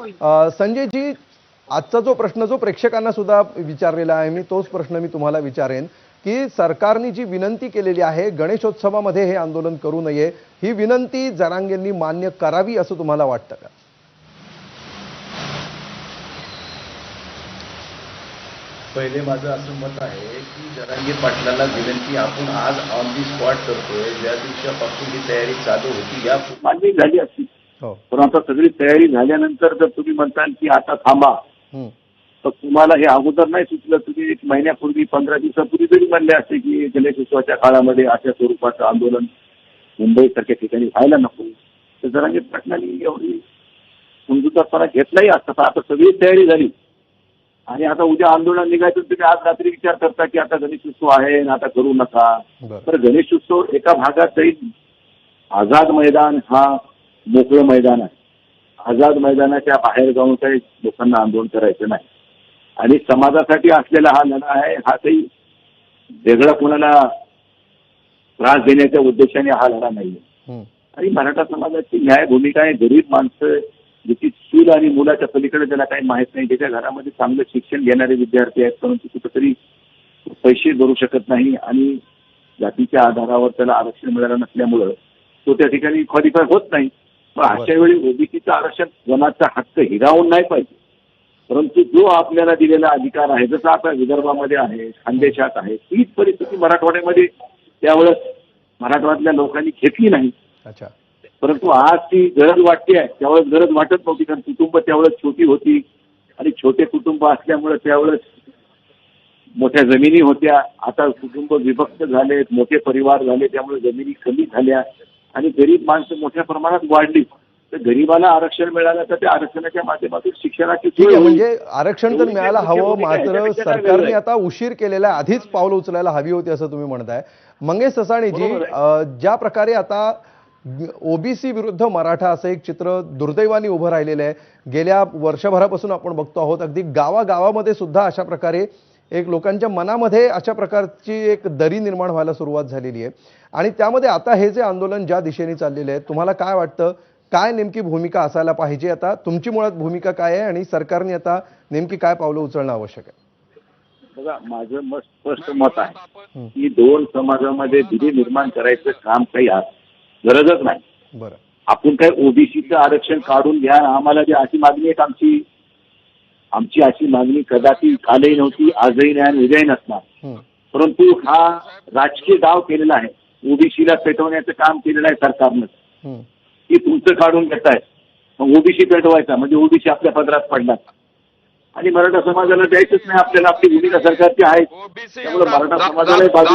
अ, संजयजी आजचा जो प्रश्न जो प्रेक्षकांना सुद्धा विचारलेला आहे मी तोच प्रश्न मी तुम्हाला विचारेन की सरकारने जी विनंती केलेली आहे गणेशोत्सवामध्ये हे आंदोलन करू नये ही विनंती जरांगेंनी मान्य करावी असं तुम्हाला वाटतं का? पहिले माझं असं मत आहे की जरांगे पाटलाला विनंती आपण आज ऑन दी स्पॉट करतोय ज्या दिवसापासून ही तयारी चालू होती या झाली असती. पण आता सगळी तयारी झाल्यानंतर जर तुम्ही म्हणताल की आता थांबा हं. तर तुम्हाला हे अगोदर नाही सुचलं. तुम्ही एक महिन्यापूर्वी पंधरा दिवसापूर्वी जरी म्हणले असते की गणेशोत्सवाच्या काळामध्ये अशा स्वरूपाचं आंदोलन मुंबईसारख्या ठिकाणी व्हायला नको. तर जरांगे पाटलांनी एवढी समजूतदारपणा घेतलाही असता. आता सगळी तयारी झाली. आणि आता उद्या आंदोलन निघायचं तुम्ही आज रात्री विचार करता की आता गणेशोत्सव आहे आता करू नका. तर गणेशोत्सव एका भागात जाईल आझाद मैदान हा मोकळं मैदान आहे. आझाद मैदानाच्या बाहेर जाऊन काही लोकांना आंदोलन करायचं नाही. आणि समाजासाठी असलेला हा लढा आहे हा काही वेगळा कोणाला त्रास देण्याच्या उद्देशाने हा लढा नाही हं. आणि मराठा समाजाची न्याय भूमिका आहे गरीब माणसं ज्याची चूल आणि मुलाच्या पलीकडे त्याला काही माहीत नाही त्याच्या घरामध्ये चांगलं शिक्षण घेणारे विद्यार्थी आहेत परंतु कुठेतरी पैसे भरू शकत नाही आणि जातीच्या आधारावर त्याला आरक्षण मिळालं नसल्यामुळं तो त्या ठिकाणी क्वालिफाय होत नाही. पण अशा वेळी ओबीसीचं आरक्षण कोणाचा हक्क हिरावून नाही पाहिजे. परंतु जो आपल्याला दिलेला अधिकार आहे जसं आता विदर्भामध्ये आहे खानदेशात आहे तीच परिस्थिती मराठवाड्यामध्ये त्यावेळेस मराठवाड्यातल्या लोकांनी घेतली नाही. परंतु आज ती गरज वाटते आहे. त्यावेळेस गरज वाटत नव्हती कारण कुटुंब त्यावेळेस छोटी होती आणि छोटे कुटुंब असल्यामुळे त्यावेळेस मोठ्या जमिनी होत्या. आता कुटुंब विभक्त झालेत मोठे परिवार झाले त्यामुळे जमिनी कमी झाल्या. आणि गरीब माणसं मोठ्या प्रमाणात वाढली तर गरीबाला आरक्षण मिळालं तर त्या आरक्षणाच्या माध्यमातून शिक्षणाची. म्हणजे आरक्षण तर मिळायला हवं. मात्र सरकारने? आता उशीर केलेला आधीच पावलं उचलायला हवी होती असं तुम्ही म्हणताय मंगेश ससाणीजी ज्या प्रकारे आता ओबीसी विरुद्ध मराठा असं एक चित्र दुर्दैवाने उभं राहिलेलं आहे गेल्या वर्षभरापासून आपण बघतो आहोत अगदी गावागावामध्ये सुद्धा अशा प्रकारे एक लोकांच्या मनामध्ये अशा प्रकारची एक दरी निर्माण व्हायला सुरुवात झालेली आहे. आणि त्यामध्ये आता हे जे आंदोलन ज्या दिशेने चाललेले आहे तुम्हाला काय वाटतं? काय नेमकी भूमिका असायला पाहिजे आता? तुमची मुळात भूमिका काय आहे? आणि सरकारने आता नेमकी काय पावलं उचलणं आवश्यक आहे? बघा माझं मत स्पष्ट मत आहे हं. की दोन समाजामध्ये दिली निर्माण करायचं काम काही गरजच नाही. बरं. आपण काय ओबीसीचं आरक्षण काढून घ्या आम्हाला जी अशी मागणी आहे आमची? आमची अशी मागणी कदापि कालही नव्हती आजही नाही आणि उद्याही नसणार. हं. परंतु हा राजकीय डाव केलेला आहे. ओबीसीला पेटवण्याचं काम केलेलं आहे सरकारनं. की तुमचं काढून घेताय. मग ओबीसी पेटवायचा म्हणजे ओबीसी आपल्या पदरात पडणार. आणि मराठा समाजाला द्यायचंच नाही आपल्याला आपली भूमिका सरकारची आहे. त्यामुळे मराठा समाजाला